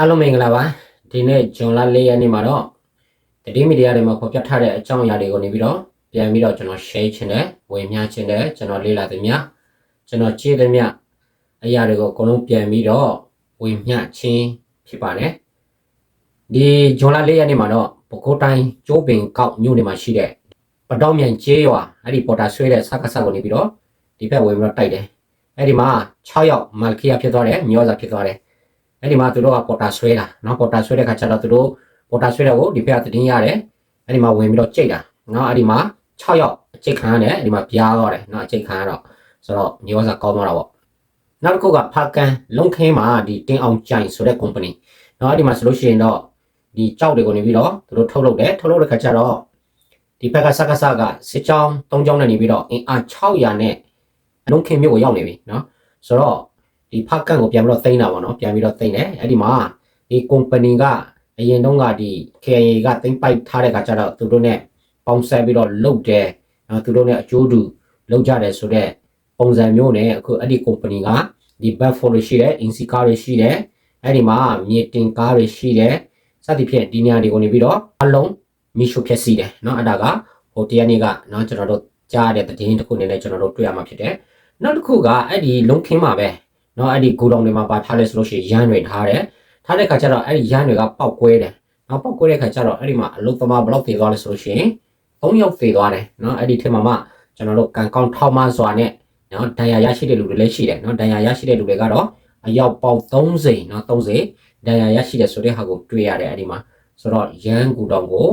အားလုံးမင်္ဂလာပါဒီနေ့ဂျွန်လ၄ရက်နေ့မှာတော့တတိမီဒီယာတွေမှာဖော်ပြထားတဲ့အကြောင်းအရာတွေကိုနေပြီးတော့ပြန်ပြီးတော့ကျွန်တော် share ချင်တယ်ဝေမျှချင်တယ်ကျွန်တော်လေ့လာသမျှကျွန်တော်ကြည့်သမျှအရာတွေကိုအကုန်လုံးပြန်ပြီးတော့ဝေမျှချင်းဖြစ်ပါတယ်ဒီဂျွန်လ၄ရက်နေ့မှာတော့ပကိုးတိုင်းကျိုးပင်ကောက်မြို့နယ်မှာရှိတဲ့ပတောင်းမြန်ကျေးရွာအဲ့ဒီပေါ်တာဆွဲတဲ့စကားစကိုနေပြီးတော့ဒီဘက်ဝင်ပြီးတော့တိုက်တယ်အဲ့ဒီမှာ6ယောက်မာလခီယာဖြစ်သွားတယ်မျောစာဖြစ်သွားတယ် အဲ့ဒီမှာသူတို့ကပေါ်တာဆွဲတာနော်ပေါ်တာဆွဲတဲ့ခါကျတော့သူတို့ပေါ်တာဆွဲတဲ့ကိုဒီဖက်ကတည်င်းရတယ်အဲ့ဒီမှာဝင်ပြီးတော့ကြိတ်တာနော်အဲ့ဒီမှာ6ရောက်အကြိတ်ခံရတယ်အဲ့ဒီမှာပြားသွားတယ်နော်အကြိတ်ခံရတော့ဆိုတော့ညောစာကောင်းသွားတာပေါ့နောက်တစ်ခုကဖာကန်လုံခင်းမှာဒီတင်အောင်ကြိုင်ဆိုတဲ့ company နော်အဲ့ဒီမှာဆိုလို့ရှိရင်တော့ဒီကြောက်တွေကိုနေပြီးတော့သူတို့ထုတ်လုပ်တယ်ထုတ်လုပ်တဲ့ခါကျတော့ဒီဘက်ကဆက်ကဆကစစ်ကြောင်း၃ကြောင်းနဲ့နေပြီးတော့အင်အား600နဲ့အလုံးခင်းမြို့ကိုရောက်နေပြီနော်ဆိုတော့ ဒီဖက်ကန်ကိုပြန်ပြီးတော့သိမ်းတာပေါ့နော်ပြန်ပြီးတော့သိမ်းတယ်အဲ့ဒီမှာဒီ company ကအရင်တုန်းကဒီ KIA ကသိမ်းပိုက်ထားတဲ့ခါကျတော့သူတို့ ਨੇ ပေါင်းဆက်ပြီးတော့လုတ်တယ်နော်သူတို့ ਨੇ အကျိုးတူလုတ်ကြတယ်ဆိုတော့ပုံစံမျိုးနဲ့အခုအဲ့ဒီ company ကဒီ back for ရှိတယ် INC ကားတွေရှိတယ်အဲ့ဒီမှာမြေတင်ကားတွေရှိတယ်စသဖြင့်ဒီနေရာတွေကိုနေပြီးတော့အလုံးမီရှုဖြက်စီးတယ်နော်အဲ့ဒါကဟိုတရားနေ့ကနော်ကျွန်တော်တို့ကြားတဲ့သတင်းတစ်ခုအနေနဲ့ကျွန်တော်တို့တွေ့ရမှာဖြစ်တယ်နောက်တစ်ခုကအဲ့ဒီလုံခင်းမှာပဲ เนาะအဲ့ဒီဂိုဒေါင်တွေမှာပါထားလဲဆိုလို့ရှိရင်ရမ်းတွေထားတယ်ထားတဲ့ခါကျတော့အဲ့ဒီရမ်းတွေကပောက်ကွဲတယ်နော်ပောက်ကွဲတဲ့ခါကျတော့အဲ့ဒီမှာအလုသမားဘလောက်သေးသွားလဲဆိုလို့ရှိရင်၃ယောက်သေးသွားတယ်เนาะအဲ့ဒီထဲမှာမှကျွန်တော်တို့ကန်ကောင်းထောက်မစွာနဲ့เนาะဒဏ်ရာရရှိတဲ့လူတွေလည်းရှိတယ်เนาะဒဏ်ရာရရှိတဲ့လူတွေကတော့အယောက်ပေါက်30เนาะ30ဒဏ်ရာရရှိတယ်ဆိုတဲ့ဟာကိုတွေ့ရတယ်အဲ့ဒီမှာဆိုတော့ရမ်းဂိုဒေါင်ကို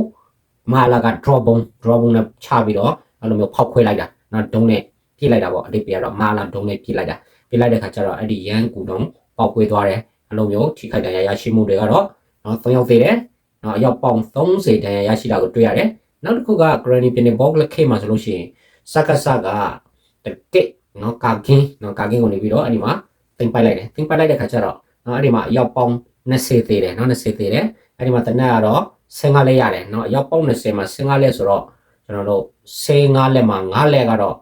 မာလာက drop bomb drop bomb နဲ့ချပြီးတော့အဲ့လိုမျိုးဖောက်ခွဲလိုက်တာเนาะဒုံးနဲ့ပြစ်လိုက်တာပေါ့အတိတ်ပြတော့မာလာဒုံးနဲ့ပြစ်လိုက်တာ ပြလိုက်တဲ့ခါကျတော့အဲ့ဒီရန်ကူတုံးပေါက်ကွေးသွားတယ်အလုံးမျိုးထိခိုက်ဒဏ်ရာရရှိမှုတွေကတော့နော်၃ယောက်သေးတယ်နော်အယောက်ပေါင်30ဒဏ်ရာရရှိတာကိုတွေ့ရတယ်နောက်တစ်ခုက granny pin box လက်ခေမှာဆိုလို့ရှိရင်စကစကတကစ်နော်ကာကင်းနော်ကာကင်းကိုနေပြီးတော့အဲ့ဒီမှာတင်ပိုက်လိုက်တယ်တင်ပိုက်လိုက်တဲ့ခါကျတော့နော်အဲ့ဒီမှာအယောက်ပေါင်20သေးတယ်နော်20သေးတယ်အဲ့ဒီမှာတနက်ကတော့15လက်ရတယ်နော်အယောက်ပေါင်20မှာ15လက်ဆိုတော့ကျွန်တော်တို့15လက်မှာ9လက်ကတော့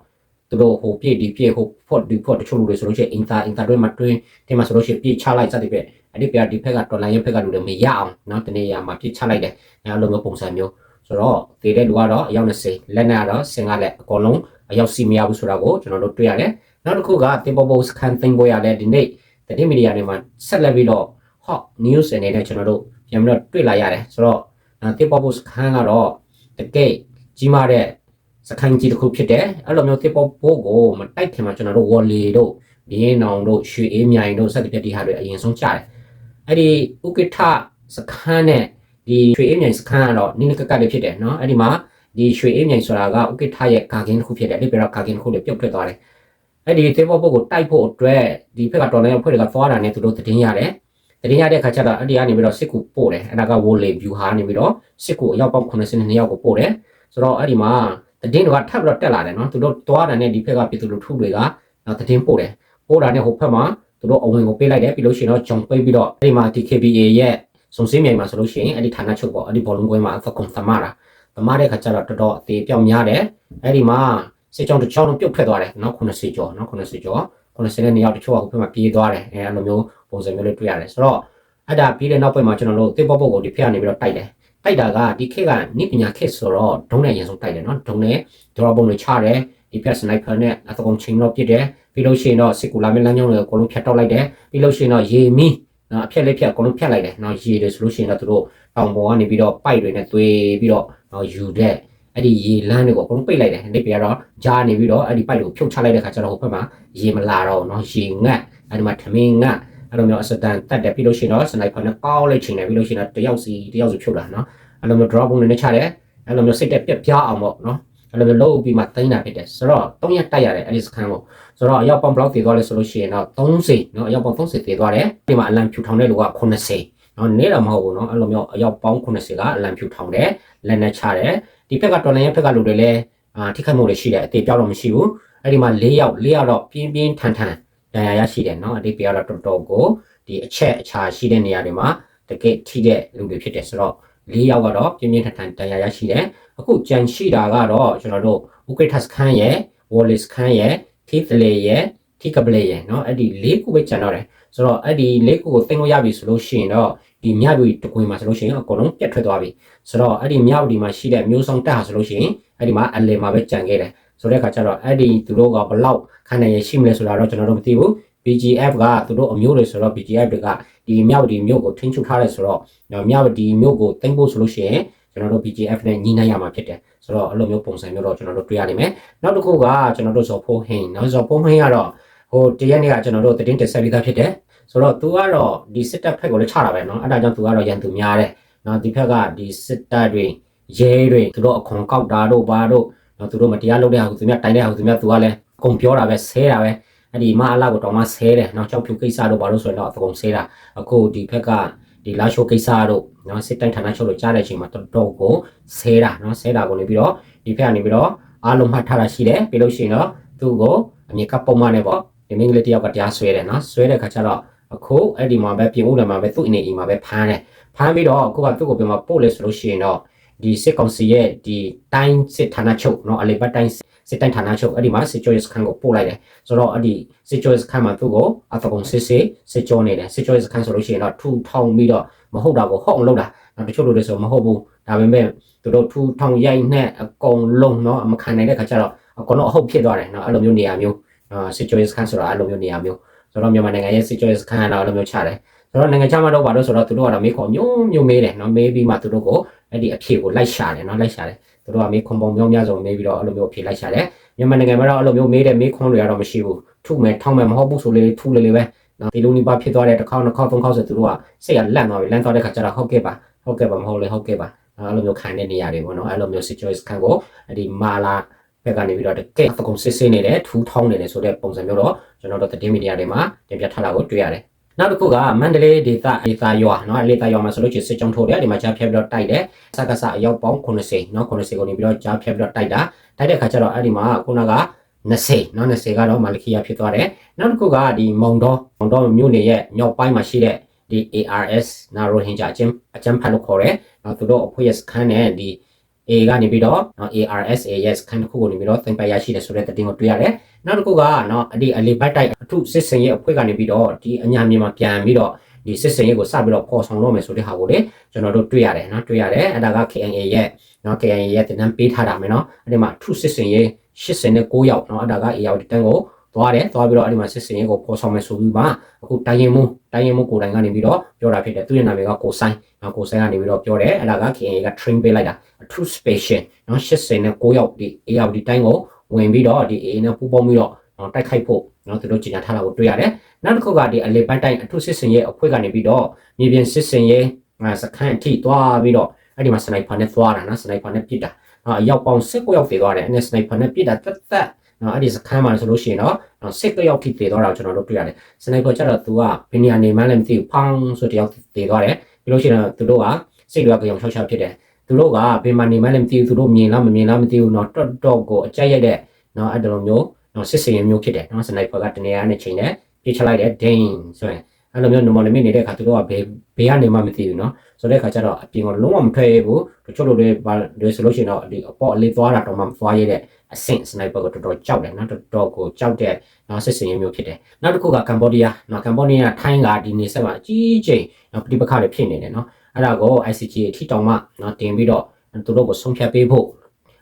သူတို့ဟိုပြည့်ဒီပြည့်ဟိုဖော့ဒီဖော့တချို့လူတွေဆိုလို့ရှိရင်အင်တာအင်တာတွေမှာတွင်းတင်မှာဆိုလို့ရှိရင်ပြည့်ချလိုက်စတဲ့ပြည့်အဲ့ဒီပြည့်ဒီဖက်ကတော်လိုင်းရဲ့ဖက်ကလူတွေမရအောင်နော်တနေ့ရမှာပြည့်ချလိုက်တယ်အဲ့လိုမျိုးပုံစံမျိုးဆိုတော့တည်တဲ့လူကတော့အယောက်20လက်နဲ့ကတော့စင်ကလည်းအကုန်လုံးအယောက်စီမရဘူးဆိုတာကိုကျွန်တော်တို့တွေ့ရတယ်နောက်တစ်ခုကတင်ပေါ်ပေါ်စကန်သိင်ကိုရလဲဒီနေ့တတိမီဒီယာတွေမှာဆက်လက်ပြီးတော့ hot news အနေနဲ့ကျွန်တော်တို့ပြန်ပြီးတော့တွေ့လာရတယ်ဆိုတော့တင်ပေါ်ပေါ်စကန်ကတော့တကယ်ကြီးမားတဲ့ စခိုင်းကြီးတစ်ခုဖြစ်တယ်အဲ့လိုမျိုးတစ်ပေါ်ပို့ကိုမတိုက်ခင်မှာကျွန်တော်တို့ဝေါ်လီတို့ဘီရင်အောင်တို့ရွှေအေးမြိုင်တို့စသဖြင့်ဒီဟာတွေအရင်ဆုံးကြားတယ်အဲ့ဒီဥက္ကဋ္ဌစခန်းနဲ့ဒီရွှေအေးမြိုင်စခန်းကတော့နိနကကလေးဖြစ်တယ်နော်အဲ့ဒီမှာဒီရွှေအေးမြိုင်ဆိုတာကဥက္ကဋ္ဌရဲ့ကာကင်းတစ်ခုဖြစ်တယ်အဲ့ဒီပြတော့ကာကင်းတစ်ခုတွေပြုတ်ထွက်သွားတယ်အဲ့ဒီတစ်ပေါ်ပို့ကိုတိုက်ဖို့အတွက်ဒီဘက်ကတော်လိုင်းအဖွဲ့တွေကသွားတာနဲ့သူတို့တင်ရတယ်တင်ရတဲ့ခါကျတော့အဲ့ဒီကနေပြီးတော့စစ်ကူပို့တယ်အဲ့ဒါကဝိုလေဗျူဟာနေပြီးတော့စစ်ကူအယောက်ပေါင်း92ယောက်ကိုပို့တယ်ဆိုတော့အဲ့ဒီမှာ တည်င်းတွေကထပ်ပြီးတော့တက်လာတယ်နော်သူတို့သွားတယ်နဲ့ဒီဘက်ကပြည်သူလူထုတွေကနော်တည်င်းပို့တယ်ပို့တာနဲ့ဟိုဘက်မှာသူတို့အဝင်ကိုပေးလိုက်တယ်ပြီးလို့ရှိရင်တော့ဂျုံပိတ်ပြီးတော့အဲ့ဒီမှာ DKBA ရဲ့စုံစင်းမြိုင်မှာဆိုလို့ရှိရင်အဲ့ဒီဌာနချုပ်ပေါ့အဲ့ဒီဘောလုံးကွင်းမှာသကွန်သမတာသမတဲ့ခါကျတော့တော်တော်အသေးပြောင်းများတယ်အဲ့ဒီမှာစစ်ကြောင်းတစ်ချောင်းလုံးပြုတ်ထွက်သွားတယ်နော်90ကျော်နော်90ကျော်90နဲ့နေရောက်တချို့ကဟိုဘက်မှာပြေးသွားတယ်အဲအဲ့လိုမျိုးပုံစံမျိုးလေးတွေ့ရတယ်ဆိုတော့အဲ့ဒါပြီးတဲ့နောက်ပိုင်းမှာကျွန်တော်တို့တစ်ပေါပေါကိုဒီဖက်ကနေပြီးတော့တိုက်တယ် တိုက်တာကဒီခေတ်ကနိပညာခေတ်ဆိုတော့ဒုံးနဲ့အရင်ဆုံးတိုက်တယ်နော်ဒုံးနဲ့ဒရောပုံတွေချတယ်ဒီဖက်စနိုက်ပါနဲ့အသကောင်ချင်းတော့ပြစ်တယ်ပြီးလို့ရှိရင်တော့စစ်ကူလာမင်းလမ်းကြောင်းတွေအကုန်လုံးဖြတ်တောက်လိုက်တယ်ပြီးလို့ရှိရင်တော့ရေမီနော်အဖြက်လေးဖြက်အကုန်လုံးဖြတ်လိုက်တယ်နော်ရေတွေဆိုလို့ရှိရင်တော့သူတို့တောင်ပေါ်ကနေပြီးတော့ပိုက်တွေနဲ့သွေးပြီးတော့နော်ယူတဲ့အဲ့ဒီရေလမ်းတွေကိုအကုန်လုံးပိတ်လိုက်တယ်ဒီပြတော့ဂျာနေပြီးတော့အဲ့ဒီပိုက်ကိုဖြုတ်ချလိုက်တဲ့ခါကျတော့ဟိုဘက်မှာရေမလာတော့နော်ရေငတ်အဲ့ဒီမှာထမင်းငတ် အဲ့လိုမျိုးအစတန်တက်တယ်ပြီးလို့ရှိရင်တော့စနိုက်ပါနဲ့ကောက်လိုက်ချိန်တယ်ပြီးလို့ရှိရင်တော့တယောက်စီတယောက်စီဖြုတ်တာနော်အဲ့လိုမျိုး drop ပုံနဲ့ချတယ်အဲ့လိုမျိုးစိတ်တက်ပြက်ပြားအောင်ပေါ့နော်အဲ့လိုမျိုးလုံးပြီးမှတိုင်းတာဖြစ်တယ်ဆိုတော့၃ရက်တိုက်ရတယ်အဲ့ဒီစခန်းကိုဆိုတော့အရောက်ပေါင်ဘလောက်တည်သွားလဲဆိုလို့ရှိရင်တော့30နော်အရောက်ပေါင်30တည်သွားတယ်ဒီမှာအလံဖြူထောင်တဲ့လူက80နော်နေတော့မဟုတ်ဘူးနော်အဲ့လိုမျိုးအရောက်ပေါင်း80ကအလံဖြူထောင်တယ်လက်နဲ့ချတယ်ဒီဘက်ကတော်လိုင်းရဲ့ဘက်ကလူတွေလည်းအာထိခိုက်မှုတွေရှိတယ်အသေးပြောက်တော့မရှိဘူးအဲ့ဒီမှာ၄ယောက်၄ယောက်တော့ပြင်းပြင်းထန်ထန် ဒဏ်ရာရရှိတယ်နော်အတိတ်ပြောက်တော့တော်တော်ကိုဒီအချက်အခြာရှိတဲ့နေရာတွေမှာတကယ်ထိတဲ့လူတွေဖြစ်တယ်ဆိုတော့၄ယောက်ကတော့ပြင်းပြင်းထန်ထန်တရားရရှိတယ်အခုကြံရှိတာကတော့ကျွန်တော်တို့ဥက္ကဋ္ဌစခန်းရဲ့ Wallace ခန်းရဲ့ Tifle ရဲ့ ခိကပလေရဲ့เนาะအဲ့ဒီ၄ခုပဲကျန်တော့တယ်ဆိုတော့အဲ့ဒီ၄ခုကိုသိမ်းလို့ရပြီဆိုလို့ရှိရင်တော့ဒီမြဝတီတကွင်မှာဆိုလို့ရှိရင်အကုန်လုံးပြတ်ထွက်သွားပြီဆိုတော့အဲ့ဒီမြဝတီမှာရှိတဲ့မျိုးစုံတက်ဟာဆိုလို့ရှိရင်အဲ့ဒီမှာအလယ်မှာပဲကြံခဲ့တယ် ဆိုတဲ့အခါကျတော့အဲ့ဒီသူတို့ကဘလောက်ခန္ဓာရရှိမလဲဆိုတာတော့ကျွန်တော်တို့မသိဘူး BGF ကသူတို့အမျိုးတွေဆိုတော့ BGF တွေကဒီမြဝတီမြို့ကိုထိန်းချုပ်ထားတယ်ဆိုတော့မြဝတီမြို့ကိုသိမ်းဖို့ဆိုလို့ရှိရင်ကျွန်တော်တို့ BGF နဲ့ညီနိုင်ရမှာဖြစ်တယ်ဆိုတော့အဲ့လိုမျိုးပုံစံမျိုးတော့ကျွန်တော်တို့တွေ့ရနိုင်မယ်နောက်တစ်ခုကကျွန်တော်တို့ဇော်ဖိုးဟင်းနော်ဇော်ဖိုးဟင်းကတော့ဟိုတရက်နေ့ကကျွန်တော်တို့သတင်းတက်ဆက်ပြီးသားဖြစ်တယ်ဆိုတော့သူကတော့ဒီစစ်တပ်ဖက်ကိုလည်းချတာပဲเนาะအဲ့ဒါကြောင့်သူကတော့ရန်သူများတယ်เนาะဒီဖက်ကဒီစစ်တပ်တွေရဲတွေသူတို့အခွန်ကောက်တာတို့ဘာတို့ နော်သူတို့မတရားလုပ်တဲ့ဟာကိုသူများတိုင်တဲ့ဟာကိုသူများသူကလည်းအကုန်ပြောတာပဲဆဲတာပဲအဲ့ဒီမအလာကိုတော့မှဆဲတယ်နော်ကြောက်ဖြူကိစ္စတို့ဘာလို့ဆိုတော့အကုန်ဆဲတာအခုဒီဘက်ကဒီလာရှိုကိစ္စတို့နော်စစ်တိုင်းဌာနချုပ်လို့ကြားတဲ့အချိန်မှာတော်တော်ကိုဆဲတာနော်ဆဲတာကိုနေပြီးတော့ဒီဘက်ကနေပြီးတော့အားလုံးမှတ်ထားတာရှိတယ်ပြီးလို့ရှိရင်တော့သူ့ကိုအမြင်ကပုံမှန်နဲ့ပေါ့ဒီမင်းကလေးတယောက်ကတရားဆွဲတယ်နော်ဆွဲတဲ့ခါကျတော့အခုအဲ့ဒီမှာပဲပြင်ဦးတယ်မှာပဲသူ့အနေအိမ်မှာပဲဖမ်းတယ်ဖမ်းပြီးတော့အခုကသူ့ကိုပြန်မပို့လဲဆိုလို့ရှိရင်တော့ ဒီစစ်ကောင်စီရဲ့ဒီတိုင်းစစ်ဌာနချုပ်เนาะအလေးပတ်တိုင်းစစ်တိုင်းဌာနချုပ်အဲ့ဒီမှာစစ်ကြောရေးစခန်းကိုပို့လိုက်တယ်ဆိုတော့အဲ့ဒီစစ်ကြောရေးစခန်းမှာသူ့ကိုအတကုံစစ်စစ်စစ်ကြောနေတယ်စစ်ကြောရေးစခန်းဆိုလို့ရှိရင်တော့ထူထောင်ပြီးတော့မဟုတ်တာကိုဟုတ်အောင်လုပ်တာနောက်တချို့လူတွေဆိုမဟုတ်ဘူးဒါပေမဲ့သူတို့ထူထောင်ရိုက်နဲ့အကုန်လုံးเนาะမခံနိုင်တဲ့ခါကျတော့အကုန်လုံးအဟုတ်ဖြစ်သွားတယ်เนาะအဲ့လိုမျိုးနေရာမျိုးစစ်ကြောရေးစခန်းဆိုတာအဲ့လိုမျိုးနေရာမျိုးဆိုတော့မြန်မာနိုင်ငံရဲ့စစ်ကြောရေးစခန်းကတော့အဲ့လိုမျိုးချတယ် နော်နိုင်ငံခြားမှာတော့ပါတော့ဆိုတော့သူတို့ကတော့မေးခွန်ညုံညုံမေးတယ်နော်မေးပြီးမှသူတို့ကိုအဲ့ဒီအဖြေကိုလိုက်ရှာတယ်နော်လိုက်ရှာတယ်သူတို့ကမေးခွန်ပုံမျိုးများစုံမေးပြီးတော့အဲ့လိုမျိုးအဖြေလိုက်ရှာတယ်မြန်မာနိုင်ငံမှာတော့အဲ့လိုမျိုးမေးတဲ့မေးခွန်တွေကတော့မရှိဘူးထုမယ်ထောင်းမယ်မဟုတ်ဘူးဆိုလေထုလေလေပဲနော်ဒီလိုနီးပါဖြစ်သွားတဲ့တစ်ခေါက်နှစ်ခေါက်သုံးခေါက်ဆိုသူတို့ကစိတ်ကလန့်သွားပြီလန့်သွားတဲ့ခါကျတော့ဟုတ်ကဲ့ပါဟုတ်ကဲ့ပါမဟုတ်လေဟုတ်ကဲ့ပါအဲ့လိုမျိုးခံတဲ့နေရာတွေပေါ့နော်အဲ့လိုမျိုး situation ခံကိုအဲ့ဒီမာလာဘက်ကနေပြီးတော့တကယ်အကုန်စစ်စစ်နေတယ်ထူးထောင်းနေတယ်ဆိုတဲ့ပုံစံမျိုးတော့ကျွန်တော်တို့သတင်းမီဒီယာတွေမှာတင်ပြထားတာကိုတွေ့ရတယ် နောက်တစ်ခုကမန္တလေးဒေသဒေသရွာနော်လေတာရွာမှာဆိုလို့ရှိရင်စစ်ကြောင်းထိုးတယ်ဒီမှာကြားဖြတ်ပြီးတော့တိုက်တယ်စက္ကစအယောက်ပေါင်း90နော်90ကိုနေပြီးတော့ကြားဖြတ်ပြီးတော့တိုက်တာတိုက်တဲ့ခါကျတော့အဲ့ဒီမှာခုနက20နော်20ကတော့မာလခီယာဖြစ်သွားတယ်နောက်တစ်ခုကဒီမုံတော်မုံတော်မြို့နယ်ရဲ့မြောက်ပိုင်းမှာရှိတဲ့ဒီ ARS နာရိုဟင်ဂျာအချင်းအချင်းဖတ်လို့ခေါ်တယ်နော်သူတို့အဖွဲ့ရဲ့စခန်းနဲ့ဒီ A ကနေပြီးတော့နော် ARSA ရဲ့စခန်းတစ်ခုကိုနေပြီးတော့သင်ပိုင်ရရှိတယ်ဆိုတဲ့သတင်းကိုတွေ့ရတယ်။နောက်တစ်ခုကနော်အဒီအလီဘတ်တိုက်အထုစစ်စင်ရဲ့အဖွဲ့ကနေပြီးတော့ဒီအညာမြေမှာပြန်ပြီးတော့ဒီစစ်စင်ရဲ့ကိုစပြီးတော့ပေါ်ဆောင်တော့မယ်ဆိုတဲ့ဟာကိုလေကျွန်တော်တို့တွေ့ရတယ်နော်တွေ့ရတယ်အဲ့ဒါက KNA ရဲ့နော် KNA ရဲ့တင်တန်းပေးထားတာမယ်နော်အဲ့ဒီမှာအထုစစ်စင်ရဲ့89ရောက်နော်အဲ့ဒါက A ရောက်တန်းကို သွားတယ်သွားပြီးတော့အဲ့ဒီမှာစစ်စင်ရေးကိုပေါ်ဆောင်မယ်ဆိုပြီးမှအခုတိုင်းရင်မူတိုင်းရင်မူကိုယ်တိုင်ကနေပြီးတော့ပြောတာဖြစ်တယ်သူ့ရဲ့နာမည်ကကိုဆိုင်နော်ကိုဆိုင်ကနေပြီးတော့ပြောတယ်အဲ့ဒါက KNA က train ပေးလိုက်တာ a true special နော်89ရောက်ဒီ A ရောက်ဒီတိုင်းကိုဝင်ပြီးတော့ဒီ A နဲ့ပူးပေါင်းပြီးတော့နော်တိုက်ခိုက်ဖို့နော်သူတို့ကြီးညာထားတာကိုတွေ့ရတယ်နောက်တစ်ခုကဒီအလေပတ်တိုင်းအထုစစ်စင်ရဲ့အဖွဲ့ကနေပြီးတော့မြေပြင်စစ်စင်ရဲ့စခန်းအထိသွားပြီးတော့အဲ့ဒီမှာစနိုက်ပါနဲ့သွားတာနော်စနိုက်ပါနဲ့ပစ်တာနော်ရောက်ပေါင်း19ရောက်သေးသွားတယ်အဲ့ဒီစနိုက်ပါနဲ့ပစ်တာတက်တက် နော်အဲ့ဒီစခန်းမှာဆိုလို့ရှိရင်တော့နော်စစ်ကရောက်ထိသေသွားတာကျွန်တော်တို့တွေ့ရတယ်စနိုက်ပါကျတော့သူကဘယ်နေရာနေမှန်းလည်းမသိဘူးဖောင်းဆိုတယောက်သေသွားတယ်ပြီးလို့ရှိရင်တော့သူတို့ကစိတ်တွေကကြောင်ချောက်ချောက်ဖြစ်တယ်သူတို့ကဘယ်မှာနေမှလည်းမသိဘူးသူတို့မြင်လားမမြင်လားမသိဘူးเนาะတော့တော့ကိုအကြက်ရိုက်တဲ့เนาะအဲ့လိုမျိုးเนาะစစ်စင်မျိုးဖြစ်တယ်เนาะစနိုက်ပါကတနေရာနဲ့ချိန်နဲ့ပြစ်ချလိုက်တဲ့ဒိန်းဆိုရင်အဲ့လိုမျိုး normal limit နေတဲ့အခါသူတို့ကဘယ်ဘယ်ကနေမှမသိဘူးเนาะဆိုတဲ့အခါကျတော့အပြင်ကလုံးဝမထွက်ရဘူးတချို့လူတွေပါတွေဆိုလို့ရှိရင်တော့ဒီအပေါ်အလေးသွားတာတော့မှမသွားရတဲ့ အဆင့် sniper ကိုတော်တော်ကြောက်တယ်နော်တော်တော်ကိုကြောက်တဲ့နော်စစ်စင်ရေးမျိုးဖြစ်တယ်နောက်တစ်ခုကကမ္ဘောဒီးယားနော်ကမ္ဘောဒီးယားထိုင်းကဒီနေဆက်မှာအကြီးကျယ်နော်ပဋိပက္ခတွေဖြစ်နေတယ်နော်အဲ့ဒါကို ICJ အထိတောင်မှနော်တင်ပြီးတော့သူတို့ကိုဆုံးဖြတ်ပေးဖို့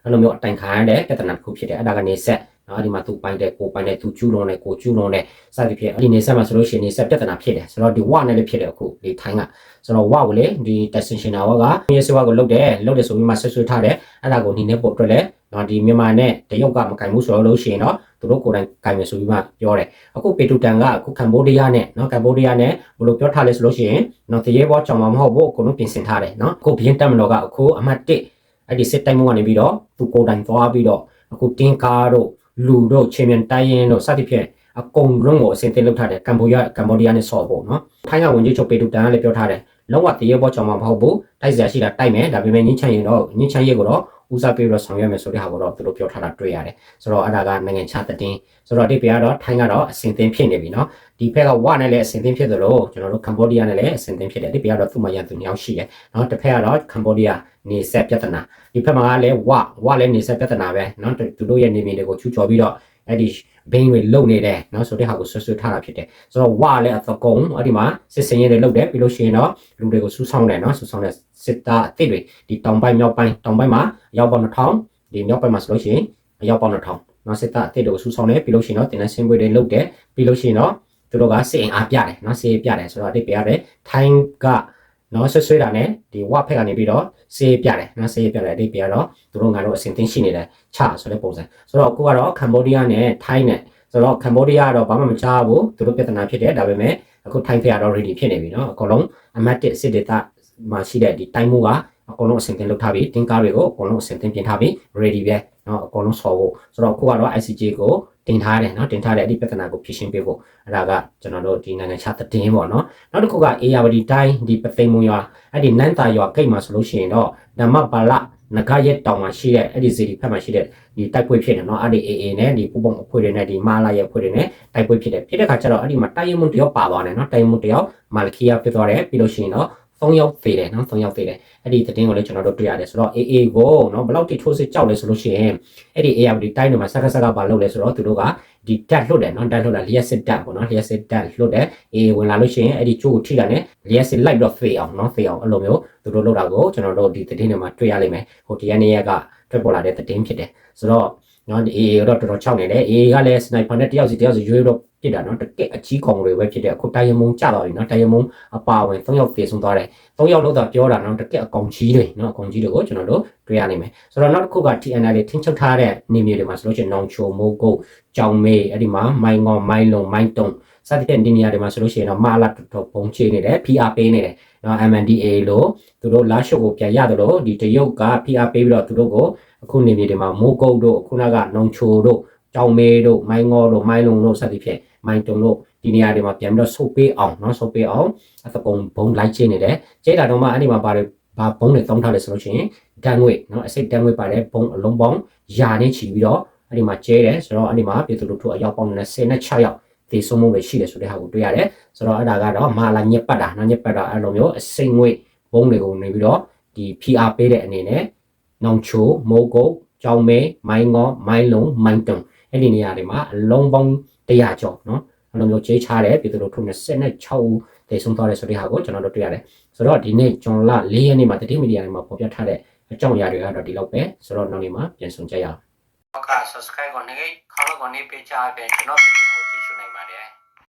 အဲ့လိုမျိုးအတိုင်ခံရတဲ့ပြဿနာတစ်ခုဖြစ်တယ်အဲ့ဒါကနေဆက် နော်အဲ့ဒီမှာသူပိုင်တဲ့ကိုပိုင်တဲ့သူကျူးလွန်တဲ့ကိုကျူးလွန်တဲ့စသဖြင့်အဲ့ဒီနေဆက်မှာဆိုလို့ရှိရင်နေဆက်ပြဿနာဖြစ်တယ်ဆိုတော့ဒီဝနဲ့လည်းဖြစ်တယ်အခုဒီထိုင်းကဆိုတော့ဝကိုလေဒီ destination ဝကမြေစဝကိုလုတ်တယ်လုတ်တယ်ဆိုပြီးမှဆွဆွထားတယ်အဲ့ဒါကိုဒီနေ့ပို့အတွက်လဲနော်ဒီမြန်မာနဲ့တရုတ်ကမကင်ဘူးဆိုတော့လို့ရှိရင်တော့သူတို့ကိုယ်တိုင်ကင်မယ်ဆိုပြီးမှပြောတယ်အခုပေတူတန်ကအခုကမ်ဘောဒီးယားနဲ့နော်ကမ်ဘောဒီးယားနဲ့ဘယ်လိုပြောထားလဲဆိုလို့ရှိရင်နော်တရေဘောကြောင်မမဟုတ်ဘူးအကုန်လုံးပြင်ဆင်ထားတယ်နော်အခုဘင်းတက်မတော်ကအခုအမှတ်1အဲ့ဒီစစ်တိုင်မှုကနေပြီးတော့သူကိုယ်တိုင်သွားပြီးတော့အခုတင်ကားတို့ လူတို့ချင်းမြန်တိုင်းရင်တို့စသဖြင့်အကုန်လုံးကိုအစင်တင်လုပ်ထားတယ်ကမ်ဘောဒီးယားကမ်ဘောဒီးယားနဲ့ဆော့ဖို့နော်ထိုင်းကဝင်ကြီးချုပ်ပေတူတန်ကလည်းပြောထားတယ်လုံးဝတရေဘောကြောင်မမဟုတ်ဘူးတိုက်စရာရှိတာတိုက်မယ်ဒါပေမဲ့ညှင်းချင်ရင်တော့ညှင်းချင်ရဲကိုတော့ ဦးစားပေးတော့ဆောင်ရွက်မယ်ဆိုတဲ့ဟာကိုတော့သူတို့ပြောထားတာတွေ့ရတယ်ဆိုတော့အဲ့ဒါကနိုင်ငံခြားသတင်းဆိုတော့ဒီပြကတော့ထိုင်းကတော့အစင်သင်ဖြစ်နေပြီเนาะဒီဘက်ကဝနဲ့လည်းအစင်သင်ဖြစ်သလိုကျွန်တော်တို့ကမ်ဘောဒီးယားနဲ့လည်းအစင်သင်ဖြစ်တယ်ဒီပြကတော့သူ့မှာရန်သူညောင်းရှိတယ်เนาะတစ်ဖက်ကတော့ကမ်ဘောဒီးယားနေဆက်ပြဿနာဒီဘက်မှာလည်းဝဝလည်းနေဆက်ပြဿနာပဲเนาะသူတို့ရဲ့နေမြေတွေကိုချူချော်ပြီးတော့အဲ့ဒီ ဘိန်းတွေလုံနေတယ်နော်ဆိုတဲ့ဟာကိုဆွဆွထားတာဖြစ်တယ်ဆိုတော့ဝလည်းအသကုံအဲ့ဒီမှာစစ်စင်ရေးတွေလုပ်တယ်ပြီးလို့ရှိရင်တော့လူတွေကိုစူးဆောင်းတယ်နော်စူးဆောင်းတဲ့စစ်သားအစ်စ်တွေဒီတောင်ပိုင်းမြောက်ပိုင်းတောင်ပိုင်းမှာရောက်ပေါင်း2000ဒီမြောက်ပိုင်းမှာဆိုလို့ရှိရင်ရောက်ပေါင်း2000နော်စစ်သားအစ်စ်တွေကိုစူးဆောင်းတယ်ပြီးလို့ရှိရင်တော့တင်တဲ့ဆင်းပွေတွေလုပ်တယ်ပြီးလို့ရှိရင်တော့သူတို့ကစစ်အင်အားပြတယ်နော်စစ်ရေးပြတယ်ဆိုတော့အဲ့ဒီပြရတယ်ထိုင်းက နော်ဆွဆွတာနဲ့ဒီဝက်ဖက်ကနေပြီးတော့စေးပြတယ်နော်စေးပြတယ်အတိတ်ပြတော့သူတို့ငါတို့အစင်သိရှိနေတယ်ချဆိုတဲ့ပုံစံဆိုတော့အခုကတော့ကမ္ဘောဒီးယားနဲ့ထိုင်းနဲ့ဆိုတော့ကမ္ဘောဒီးယားကတော့ဘာမှမချဘူးသူတို့ပြဿနာဖြစ်တယ်ဒါပေမဲ့အခုထိုင်းဖက်ကတော့ ready ဖြစ်နေပြီနော်အကုန်လုံးအမတ်တစ်စစ်ဒေတာမှာရှိတဲ့ဒီတိုင်းမှုကအကုန်လုံးအစင်တင်လုပ်ထားပြီတင်ကားတွေကိုအကုန်လုံးအစင်တင်ပြင်ထားပြီ ready ပဲနော်အကုန်လုံးဆော်ဖို့ဆိုတော့အခုကတော့ ICJ ကို တင်ထားတယ်နော်တင်ထားတဲ့အဲ့ဒီပြဿနာကိုဖြေရှင်းပေးဖို့အဲ့ဒါကကျွန်တော်တို့ဒီနိုင်ငံခြားသတင်းပေါ့နော်နောက်တစ်ခုကအေယာဝတီတိုင်းဒီပသိမ်မွန်ရွာအဲ့ဒီနန်းတာရွာဂိတ်မှာဆိုလို့ရှိရင်တော့ဓမ္မပါလနဂရက်တောင်မှာရှိတဲ့အဲ့ဒီစီဒီဖက်မှာရှိတဲ့ဒီတိုက်ပွဲဖြစ်တယ်နော်အဲ့ဒီ AA နဲ့ဒီပူပုံအဖွဲ့တွေနဲ့ဒီမာလာရဲ့အဖွဲ့တွေနဲ့တိုက်ပွဲဖြစ်တယ်ဖြစ်တဲ့ခါကျတော့အဲ့ဒီမှာတိုက်ရမွန်တယောက်ပါသွားတယ်နော်တိုက်ရမွန်တယောက်မာလခီယာဖြစ်သွားတယ်ပြီးလို့ရှိရင်တော့ 3ယောက်သေးတယ်နော်3ယောက်သေးတယ်အဲ့ဒီသတင်းကိုလည်းကျွန်တော်တို့တွေ့ရတယ်ဆိုတော့ AA ကိုနော်ဘယ်လောက်ထိထိုးစစ်ကြောက်လဲဆိုလို့ရှိရင်အဲ့ဒီ ARD တိုင်းတွေမှာစကားစကားပါလုပ်လဲဆိုတော့သူတို့ကဒီတက်လွတ်တယ်နော်တက်လွတ်တာလျှက်စစ်တက်ပေါ့နော်လျှက်စစ်တက်လွတ်တယ် AA ဝင်လာလို့ရှိရင်အဲ့ဒီကျိုးကိုထိတာနဲ့လျှက်စစ်လိုက်ပြီးတော့ဖေးအောင်နော်ဖေးအောင်အဲ့လိုမျိုးသူတို့လုပ်တာကိုကျွန်တော်တို့ဒီသတင်းတွေမှာတွေ့ရလိမ့်မယ်ဟိုတရားနေရကထွက်ပေါ်လာတဲ့သတင်းဖြစ်တယ်ဆိုတော့နော်ဒီ AA တော့တော်တော်ချောက်နေတယ် AA ကလည်း sniper နဲ့တယောက်စီတယောက်စီရွေးတော့ ပြစ်တာနော်တကက်အကြီးကောင်တွေပဲဖြစ်တယ်အခုတိုင်ယမုံကြသွားပြီနော်တိုင်ယမုံအပါဝင်၃ယောက်ပြေဆုံးသွားတယ်၃ယောက်လို့သာပြောတာနော်တကက်အကောင်ကြီးတွေနော်အကောင်ကြီးတွေကိုကျွန်တော်တို့တွေ့ရနိုင်မယ်ဆိုတော့နောက်တစ်ခုက TNL တွေထင်းချုပ်ထားတဲ့နေမြေတွေမှာဆိုလို့ရှိရင်နောင်ချိုမိုးကုတ်ကြောင်မေးအဲ့ဒီမှာမိုင်းငေါမိုင်းလုံမိုင်းတုံစသဖြင့်ဒီနေရာတွေမှာဆိုလို့ရှိရင်တော့မာလာတော်တော်ပုံချေနေတယ် PR ပေးနေတယ်နော် MNDA လို့သူတို့လာရှုပ်ကိုပြန်ရတယ်လို့ဒီတရုတ်က PR ပေးပြီးတော့သူတို့ကိုအခုနေမြေတွေမှာမိုးကုတ်တို့ခုနကနောင်ချိုတို့ ကြောင်မေးတို့မိုင်းငေါတို့မိုင်းလုံတို့စသဖြင့်မိုင်းတုံတို့ဒီနေရာတွေမှာပြန်ပြီးတော့ဆုတ်ပေးအောင်နော်ဆုတ်ပေးအောင်အသကုံဘုံလိုက်ချင်းနေတယ်ကျဲတာတော့မှအဲ့ဒီမှာပါတယ်ဘာဘုံတွေတောင်းထားလဲဆိုလို့ရှိရင်တန်ငွေနော်အစိတ်တန်ငွေပါတယ်ဘုံအလုံးပေါင်းယာနဲ့ချီပြီးတော့အဲ့ဒီမှာကျဲတယ်ဆိုတော့အဲ့ဒီမှာပြည်သူလူထုအယောက်ပေါင်း26ယောက်သေဆုံးမှုပဲရှိတယ်ဆိုတဲ့ဟာကိုတွေ့ရတယ်ဆိုတော့အဲ့ဒါကတော့မာလာညက်ပတ်တာနော်ညက်ပတ်တာအဲ့လိုမျိုးအစိတ်ငွေဘုံတွေကိုနေပြီးတော့ဒီ PR ပေးတဲ့အနေနဲ့နောင်ချိုမိုးကုတ်ကြောင်မဲမိုင်းငေါမိုင်းလုံမိုင်းတုံ အဲ့ဒီနေရာတွေမှာအလုံးပေါင်း100ကျော်နော်အဲ့လိုမျိုးချေးချတယ်ပြည်သူလူထု26ဦးသေဆုံးသွားတယ်ဆိုတဲ့ဟာကိုကျွန်တော်တို့တွေ့ရတယ်ဆိုတော့ဒီနေ့ဂျွန်လ4ရက်နေ့မှာတတိမီဒီယာတွေမှာဖော်ပြထားတဲ့အကြောင်းအရာတွေကတော့ဒီလောက်ပဲဆိုတော့နောက်နေ့မှာပြန်ဆောင်ကြရအောင်ဟုတ်ကဲ့ subscribe ကိုနေခေါင်းကိုနေပေးချပေးကျွန်တော်ဗီဒီယို